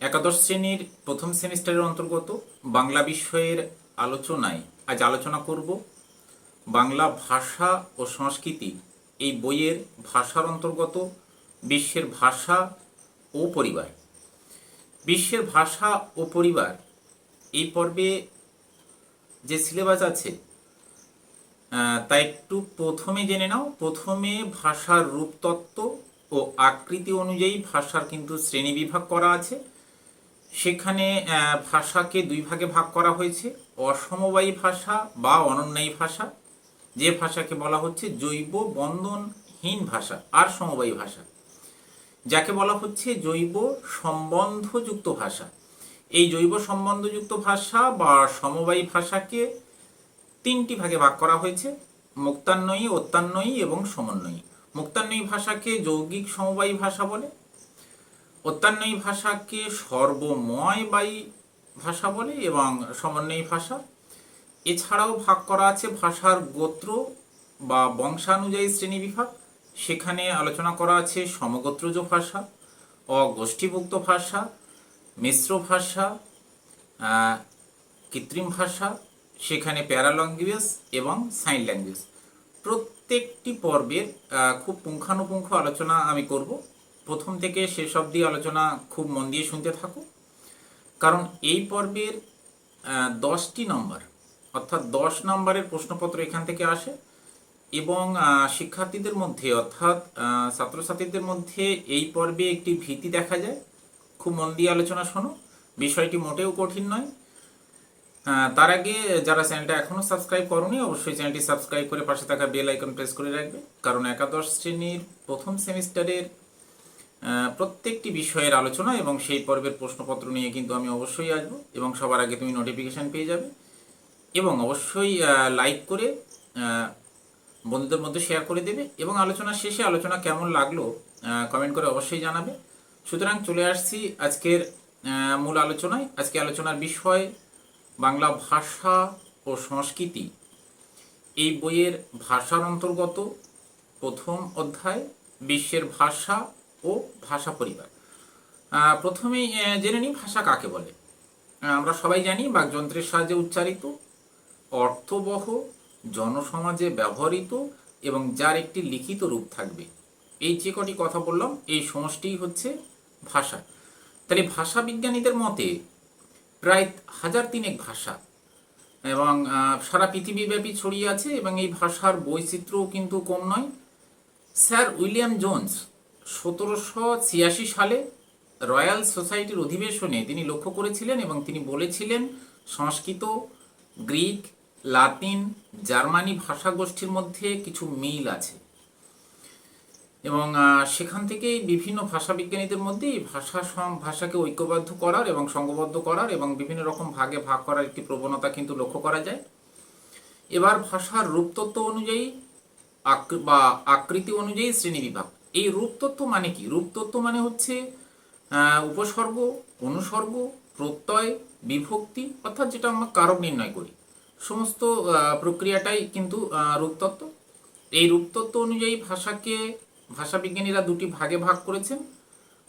একাদশ শ্রেণির প্রথম সেমিস্টারের অন্তর্গত বাংলা বিষয়ের আলোচনায় আজ আলোচনা করব বাংলা ভাষা ও সংস্কৃতি এই বইয়ের ভাষার অন্তর্গত বিশ্বের ভাষা ও পরিবার। বিশ্বের ভাষা ও পরিবার এই পর্বে যে সিলেবাস আছে তা একটু প্রথমে জেনে নাও। প্রথমে ভাষার রূপতত্ত্ব ও আকৃতি অনুযায়ী ভাষার কিন্তু শ্রেণীবিভাগ করা আছে। সেখানে ভাষাকে দুই ভাগে ভাগ করা হয়েছে। অসমবায়ী ভাষা বা অনন্যায়ী ভাষা, যে ভাষাকে বলা হচ্ছে জৈব বন্ধনহীন ভাষা, আর সমবায়ী ভাষা। যাকে বলা হচ্ছে জৈব সম্বন্ধযুক্ত ভাষা। এই জৈব সম্বন্ধযুক্ত ভাষা বা সমবায়ী ভাষাকে তিনটি ভাগে ভাগ করা হয়েছে, মুক্তান্বয়ী, অত্যান্বয়ী এবং সমন্বয়ী। মুক্তান্বয়ী ভাষাকে যৌগিক সমবায়ী ভাষা বলে অত্যান্বয়ী ভাষাকে সর্বময়বায়ী ভাষা বলে এবং সমন্বয়ী ভাষা। এছাড়াও ভাগ করা আছে ভাষার গোত্র বা বংশানুযায়ী শ্রেণীবিভাগ সেখানে আলোচনা করা আছে সমগোত্রজ ভাষা, অগোষ্ঠীভুক্ত ভাষা, মিশ্র ভাষা কৃত্রিম ভাষা, সেখানে প্যারা ল্যাঙ্গুয়েজ এবং সাইন ল্যাঙ্গুয়েজ। প্রত্যেকটি পর্বের খুব পুঙ্খানুপুঙ্খ আলোচনা আমি করব। প্রথম থেকে শেষ অবধি আলোচনা খুব মন দিয়ে শুনতে থাকো। কারণ এই পর্বের দশটি নম্বর, অর্থাৎ দশ নম্বরের প্রশ্নপত্র এখান থেকে আসে এবং শিক্ষার্থীদের মধ্যে, অর্থাৎ ছাত্রছাত্রীদের মধ্যে এই পর্বে একটি ভীতি দেখা যায়। খুব মন দিয়ে আলোচনা শোনো। বিষয়টি মোটেও কঠিন নয়। তার আগে যারা চ্যানেলটা এখনও সাবস্ক্রাইব করনি, অবশ্যই চ্যানেলটি সাবস্ক্রাইব করে পাশে থাকা বেল আইকন প্রেস করে রাখবে। কারণ একাদশ শ্রেণির প্রথম সেমিস্টারের প্রত্যেকটি বিষয়ের আলোচনা এবং সেই পর্বের প্রশ্নপত্র নিয়ে কিন্তু আমি অবশ্যই আসব এবং সবার আগে তুমি নোটিফিকেশান পেয়ে যাবে এবং অবশ্যই লাইক করে বন্ধুদের মধ্যে শেয়ার করে দেবে এবং আলোচনা শেষে আলোচনা কেমন লাগল কমেন্ট করে অবশ্যই জানাবে। সুতরাং চলে আসছি আজকের মূল আলোচনায়। আজকে আলোচনার বিষয় বাংলা ভাষা ও সংস্কৃতি। এই বইয়ের ভাষার অন্তর্গত প্রথম অধ্যায়, বিশ্বের ভাষা ও ভাষা পরিবার। প্রথমেই জেনে নিই ভাষা কাকে বলে। আমরা সবাই জানি বাকযন্ত্রের সাহায্যে উচ্চারিত, অর্থবহ, জনসমাজে ব্যবহৃত এবং যার একটি লিখিত রূপ থাকবে। এই যে কটি কথা বললাম, এই সমষ্টিই হচ্ছে ভাষা। তাহলে ভাষা বিজ্ঞানীদের মতে প্রায় হাজার তিনেক ভাষা এবং সারা পৃথিবীব্যাপী ছড়িয়ে আছে এবং এই ভাষার বৈচিত্র্যও কিন্তু কম নয়। স্যার উইলিয়াম জোন্স সতেরোশো ছিয়াশি সালে রয়্যাল সোসাইটির অধিবেশনে তিনি লক্ষ্য করেছিলেন এবং তিনি বলেছিলেন, সংস্কৃত, গ্রিক, লাতিন, জার্মানি ভাষাগোষ্ঠীর মধ্যে কিছু মিল আছে। এবং সেখান থেকেই বিভিন্ন ভাষাবিজ্ঞানীদের মধ্যে এই ভাষা ভাষাকে ঐক্যবদ্ধ করার এবং সংঘবদ্ধ করার এবং বিভিন্ন রকম ভাগে ভাগ করার একটি প্রবণতা কিন্তু লক্ষ্য করা যায়। এবার ভাষার রূপতত্ত্ব অনুযায়ী বা আকৃতি অনুযায়ী শ্রেণীবিভাগ। এই রূপতত্ত্ব মানে কি? রূপতত্ত্ব মানে হচ্ছে উপসর্গ, অনুসর্গ, প্রত্যয়, বিভক্তি, অর্থাৎ যেটা আমরা কারক নির্ণয় করি। সমস্ত প্রক্রিয়াটাই কিন্তু রূপতত্ত্ব। এই রূপতত্ত্ব অনুযায়ী ভাষাকে, ভাষাবিজ্ঞানীরা দুটি ভাগে ভাগ করেছেন।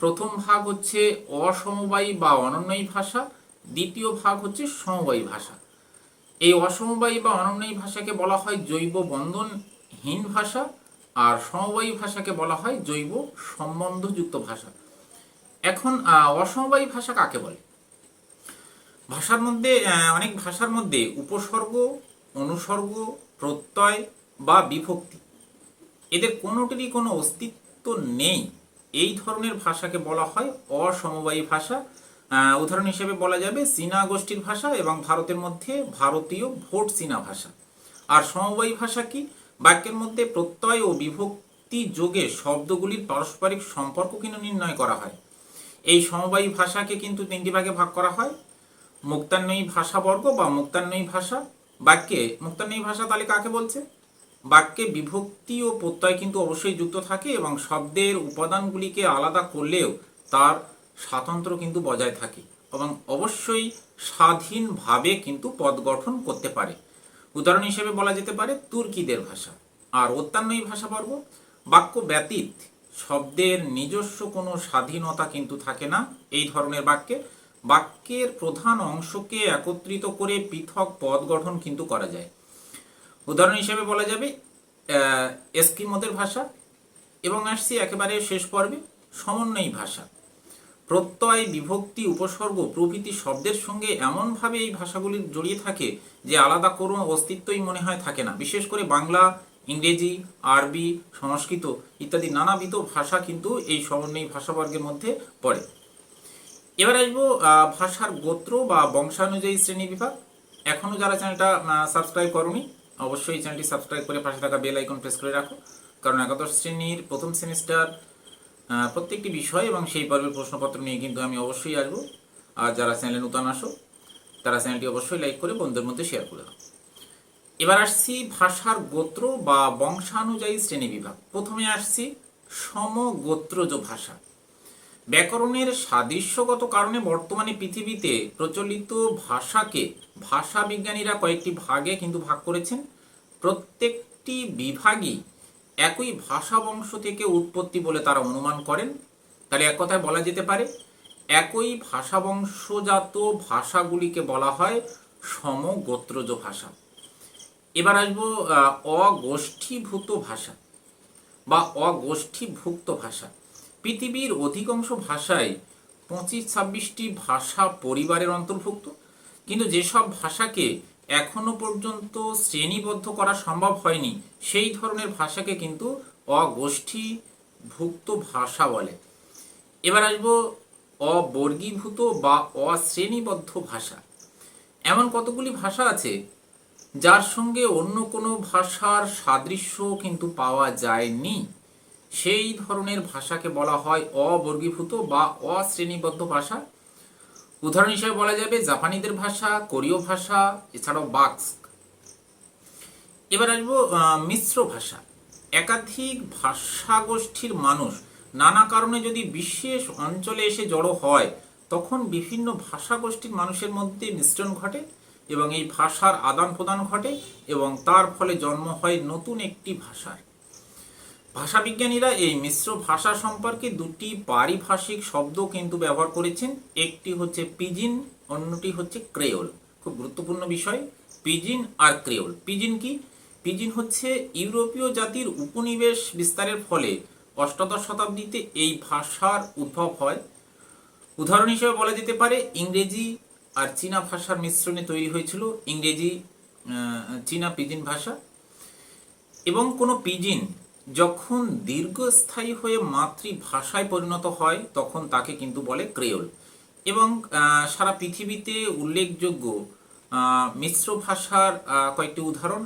প্রথম ভাগ হচ্ছে অসমবায়ী বা অনন্যয়ী ভাষা, দ্বিতীয় ভাগ হচ্ছে সমবায়ী ভাষা। এই অসমবায়ী বা অনন্যয়ী ভাষাকে বলা হয় জৈব বন্ধনহীন ভাষা। আর সমবায়ী ভাষাকে বলা হয় জৈব সম্বন্ধযুক্ত ভাষা। এখন অসমবায়ী ভাষা কাকে বলে? ভাষার মধ্যে অনেক ভাষার মধ্যে উপসর্গ, অনুসর্গ, প্রত্যয় বা বিভক্তি, এদের কোনোটিরই কোনো অস্তিত্ব নেই। এই ধরনের ভাষাকে বলা হয় অসমবায়ী ভাষা। উদাহরণ হিসেবে বলা যাবে চীনা গোষ্ঠীর ভাষা এবং ভারতের মধ্যে ভারতীয় ভোট চীনা ভাষা। আর সমবায়ী ভাষা কি? বাক্যের মধ্যে প্রত্যয় ও বিভক্তি যোগে শব্দগুলির পারস্পরিক সম্পর্ক কিন্তু নির্ণয় করা হয়। এই সমবায়ী ভাষাকে কিন্তু তিনটি ভাগে ভাগ করা হয়। মুক্তান্বয়ী ভাষাবর্গ বা মুক্তান্বয়ী ভাষা। বাক্যে মুক্তান্বয়ী ভাষা তাহলে কাকে বলছে? বাক্যে বিভক্তি ও প্রত্যয় কিন্তু অবশ্যই যুক্ত থাকে এবং শব্দের উপাদানগুলিকে আলাদা করলেও তার স্বাতন্ত্র্য কিন্তু বজায় থাকে এবং অবশ্যই স্বাধীনভাবে কিন্তু পদ গঠন করতে পারে। উদাহরণ হিসেবে বলা যেতে পারে তুর্কিদের ভাষা। আর অত্যান্যই ভাষাবর্গ বাক্য ব্যতীত শব্দের নিজস্ব কোনো স্বাধীনতা কিন্তু থাকে না এই ধরনের বাক্যে। বাক্যের প্রধান অংশকে একত্রিত করে পৃথক পদ গঠন কিন্তু করা যায়। উদাহরণ হিসেবে বলা যাবে এস্কিমোদের ভাষা এবং আসছি একেবারে শেষ পর্বে, সমন্বয়ী ভাষা। প্রত্যয়, বিভক্তি, উপসর্গ প্রভৃতি শব্দের সঙ্গে এমনভাবে এই ভাষাগুলি জড়িয়ে থাকে যে আলাদা কোনো অস্তিত্বই মনে হয় থাকে না। বিশেষ করে বাংলা, ইংরেজি, আরবি, সংস্কৃত ইত্যাদি নানাবিধ ভাষা কিন্তু এই সমন্বয়ী ভাষাবর্গের মধ্যে পড়ে। এবার আসব ভাষার গোত্র বা বংশানুযায়ী শ্রেণি বিভাগ। এখনও যারা চ্যানেলটা সাবস্ক্রাইব করনি, অবশ্যই চ্যানেলটি সাবস্ক্রাইব করে পাশে থাকা বেল আইকন প্রেস করে রাখো। কারণ একাদশ শ্রেণির প্রথম সেমিস্টার প্রত্যেকটি বিষয় এবং সেই পর্বের প্রশ্নপত্র নিয়ে কিন্তু আমি অবশ্যই আসব। আর যারা চ্যানেলে নতুন আসো, তারা চ্যানেলটি অবশ্যই লাইক করে বন্ধুদের মধ্যে শেয়ার করে দাও। এবার আসছি ভাষার গোত্র বা বংশানুযায়ী শ্রেণি বিভাগ। প্রথমে আসছি সমগোত্রজ ভাষা। ব্যাকরণের সাদৃশ্যগত কারণে বর্তমানে পৃথিবীতে প্রচলিত ভাষাকে ভাষা বিজ্ঞানীরা কয়েকটি ভাগে কিন্তু ভাগ করেছেন। প্রত্যেকটি বিভাগই একই ভাষা বংশ থেকে উৎপত্তি বলে তারা অনুমান করেন। তাহলে এক কথায় বলা যেতে পারে, একই ভাষা বংশজাত ভাষাগুলিকে বলা হয় সমগোত্রজ ভাষা। এবার আসব অগোষ্ঠীভূত ভাষা বা অগোষ্ঠীভুক্ত ভাষা। পৃথিবীর অধিকাংশ ভাষাই পঁচিশ ছাব্বিশটি ভাষা পরিবারের অন্তর্ভুক্ত। কিন্তু যেসব ভাষাকে এখনও পর্যন্ত শ্রেণীবদ্ধ করা সম্ভব হয়নি। সেই ধরনের ভাষাকে কিন্তু অগোষ্ঠীভুক্ত ভাষা বলে। এবার আসব অবর্গীভূত বা অশ্রেণীবদ্ধ ভাষা। এমন কতগুলি ভাষা আছে, যার সঙ্গে অন্য কোনো ভাষার সাদৃশ্য কিন্তু পাওয়া যায়নি? সেই ধরনের ভাষাকে বলা হয় অবর্গীভূত বা অশ্রেণীবদ্ধ ভাষা। উদাহরণ হিসেবে বলা যাবে জাপানিদের ভাষা, কোরীয় ভাষা, এছাড়াও বাক্স। এবার আসব মিশ্র ভাষা। একাধিক ভাষা গোষ্ঠীর মানুষ নানা কারণে যদি বিশেষ অঞ্চলে এসে জড়ো হয়, তখন বিভিন্ন ভাষা গোষ্ঠীর মানুষের মধ্যে মিশ্রণ ঘটে এবং এই ভাষার আদান প্রদান ঘটে এবং তার ফলে জন্ম হয় নতুন একটি ভাষার। ভাষাবিজ্ঞানীরা এই মিশ্র ভাষা সম্পর্কে দুটি পারিভাষিক শব্দ কিন্তু ব্যবহার করেছেন। একটি হচ্ছে পিজিন, অন্যটি হচ্ছে ক্রেওল। খুব গুরুত্বপূর্ণ বিষয়, পিজিন আর ক্রেওল। পিজিন কি? পিজিন হচ্ছে ইউরোপীয় জাতির উপনিবেশ বিস্তারের ফলে অষ্টাদশ শতাব্দীতে এই ভাষার উদ্ভব হয়। উদাহরণ হিসেবে বলা যেতে পারে, ইংরেজি আর চীনা ভাষার মিশ্রণে তৈরি হয়েছিল ইংরেজি চীনা পিজিন ভাষা। এবং কোনো পিজিন যখন দীর্ঘস্থায়ী হয়ে মাতৃভাষায় পরিণত হয়, তখন তাকে কিন্তু বলে ক্রেওল। এবং সারা পৃথিবীতে উল্লেখযোগ্য মিশ্র ভাষার কয়েকটি উদাহরণ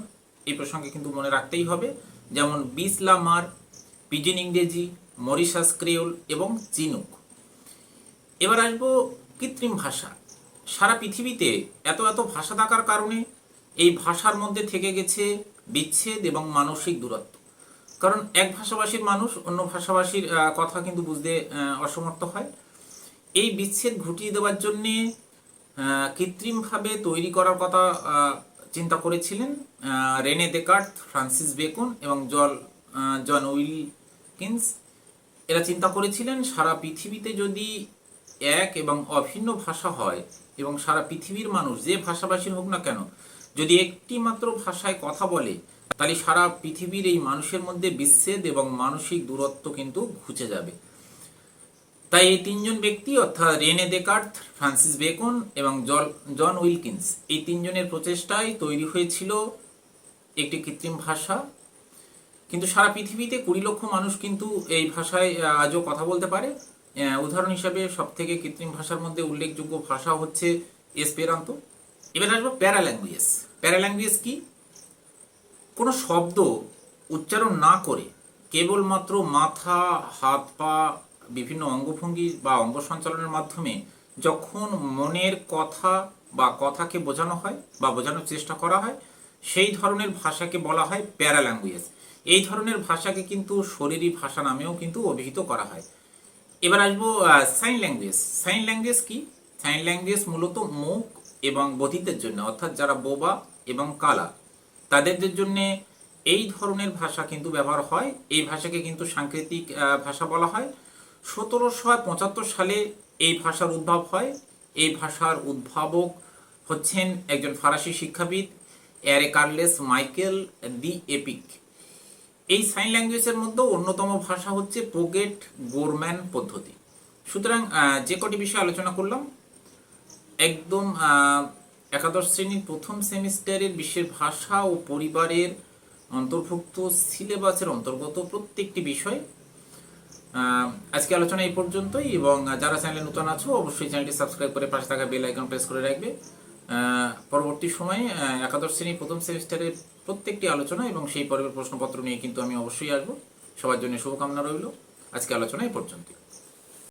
এই প্রসঙ্গে কিন্তু মনে রাখতেই হবে। যেমন বিসলামার পিজিন ইংরেজি, মরিশাস ক্রেওল এবং চিনুক। এবার আসব কৃত্রিম ভাষা। সারা পৃথিবীতে এত এত ভাষা থাকার কারণে এই ভাষার মধ্যে থেকে গেছে বিচ্ছেদ এবং মানসিক দূরত্ব। কারণ এক ভাষাভাষীর মানুষ অন্য ভাষাভাষীর কথা কিন্তু বুঝতে অসমর্থ হয়। এই বিচ্ছেদ ঘটিয়ে দেওয়ার জন্যে কৃত্রিমভাবে তৈরি করার কথা চিন্তা করেছিলেন রেনে দেকার্ট ফ্রান্সিস বেকন এবং জল জন উইলকিন্স। এরা চিন্তা করেছিলেন, সারা পৃথিবীতে যদি এক এবং অভিন্ন ভাষা হয় এবং সারা পৃথিবীর মানুষ, যে ভাষাভাষীর হোক না কেন, যদি একটি মাত্র ভাষায় কথা বলে তাহলে সারা পৃথিবীর এই মানুষের মধ্যে বিচ্ছেদ এবং মানসিক দূরত্ব কিন্তু ঘুচে যাবে। তাই এই তিনজন ব্যক্তি, অর্থাৎ রেনে দেকার্ট ফ্রান্সিস বেকন এবং জন উইলকিন্স, এই তিনজনের প্রচেষ্টায় তৈরি হয়েছিল একটি কৃত্রিম ভাষা। কিন্তু সারা পৃথিবীতে কুড়ি লক্ষ মানুষ কিন্তু এই ভাষায় আজও কথা বলতে পারে। উদাহরণ হিসাবে সব থেকে কৃত্রিম ভাষার মধ্যে উল্লেখযোগ্য ভাষা হচ্ছে এসপেরান্ত। এবার আসব প্যারা ল্যাঙ্গুয়েজ প্যারা ল্যাঙ্গুয়েজ কি? কোনো শব্দ উচ্চারণ না করে কেবলমাত্র মাথা, হাত, পা, বিভিন্ন অঙ্গভঙ্গি বা অঙ্গ সঞ্চালনের মাধ্যমে যখন মনের কথা বা কথাকে বোঝানো হয় বা বোঝানোর চেষ্টা করা হয়, সেই ধরনের ভাষাকে বলা হয় প্যারা ল্যাঙ্গুয়েজ এই ধরনের ভাষাকে কিন্তু শরীরী ভাষা নামেও কিন্তু অভিহিত করা হয়। এবার আসব সাইন ল্যাঙ্গুয়েজ। সাইন ল্যাঙ্গুয়েজ কি? সাইন ল্যাঙ্গুয়েজ মূলত মুখ এবং বধিরদের জন্য, অর্থাৎ যারা বোবা এবং কালা। তাদের জন্য এই ধরনের ভাষা কিন্তু ব্যবহার হয়। এই ভাষাকে কিন্তু সাংকেতিক ভাষা বলা হয়। সতেরোশো পঁচাত্তর সালে এই ভাষার উদ্ভব হয়। এই ভাষার উদ্ভাবক হচ্ছেন একজন ফরাসি শিক্ষাবিদ অ্যারে কার্লেস মাইকেল দি এপিক। এই সাইন ল্যাঙ্গুয়েজের মধ্যে অন্যতম ভাষা হচ্ছে পোগেট গোরম্যান পদ্ধতি। সুতরাং যে কটি বিষয় আলোচনা করলাম, একদম একাদশ শ্রেণির প্রথম সেমিস্টারের বিশ্বের ভাষা ও পরিবারের অন্তর্ভুক্ত সিলেবাসের অন্তর্গত প্রত্যেকটি বিষয় আজকে আলোচনা এই পর্যন্তই এবং যারা চ্যানেলে নতুন আছো, অবশ্যই চ্যানেলটি সাবস্ক্রাইব করে পাশে থাকা বেল আইকন প্রেস করে রাখবে। পরবর্তী সময়ে একাদশ শ্রেণি প্রথম সেমিস্টারের প্রত্যেকটি আলোচনা এবং সেই পর্বের প্রশ্নপত্র নিয়ে কিন্তু আমি অবশ্যই আসব। সবার জন্য শুভকামনা রইল। আজকে আলোচনা এই পর্যন্তই।